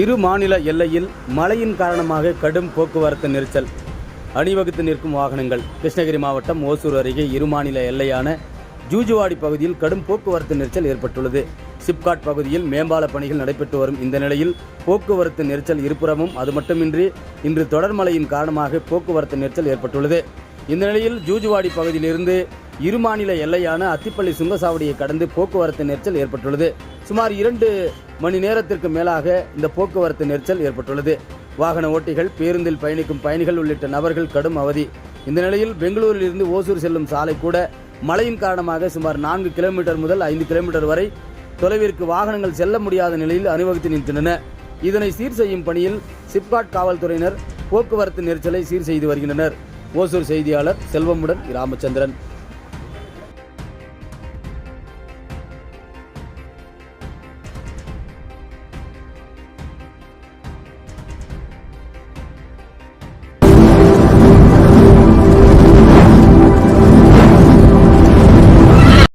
இரு மாநில எல்லையில் மழையின் காரணமாக கடும் போக்குவரத்து நெரிசல் அணிவகுத்து நிற்கும் வாகனங்கள். கிருஷ்ணகிரி மாவட்டம் ஓசூர் அருகே இரு மாநில எல்லையான ஜூஜுவாடி பகுதியில் கடும் போக்குவரத்து நெரிசல் ஏற்பட்டுள்ளது. சிப்காட் பகுதியில் மேம்பால பணிகள் நடைபெற்று வரும் இந்த நிலையில் போக்குவரத்து நெரிசல் இருபுறமும் அது மட்டுமின்றி இன்று தொடர் மழையின் காரணமாக போக்குவரத்து நெரிசல் ஏற்பட்டுள்ளது. இந்த நிலையில் ஜூஜுவாடி பகுதியிலிருந்து இரு மாநில எல்லையான அத்திப்பள்ளி சுங்கசாவடியை கடந்து போக்குவரத்து நெரிசல் ஏற்பட்டுள்ளது. சுமார் இரண்டு மணி நேரத்திற்கு மேலாக இந்த போக்குவரத்து நெரிசல் ஏற்பட்டுள்ளது. வாகன ஓட்டிகள் பேருந்தில் பயணிக்கும் பயணிகள் உள்ளிட்ட நபர்கள் கடும் அவதி. இந்த நிலையில் பெங்களூரில் இருந்து ஓசூர் செல்லும் சாலை கூட மழையின் காரணமாக சுமார் நான்கு கிலோமீட்டர் முதல் ஐந்து கிலோமீட்டர் வரை தொலைவிற்கு வாகனங்கள் செல்ல முடியாத நிலையில் அணிவகுத்து நின்றன இதனை சீர் செய்யும் பணியில் சிப்காட் காவல்துறையினர் போக்குவரத்து நெரிசலை சீர் செய்து வருகின்றனர். ஓசூர் செய்தியாளர் செல்வமுடன் ராமச்சந்திரன்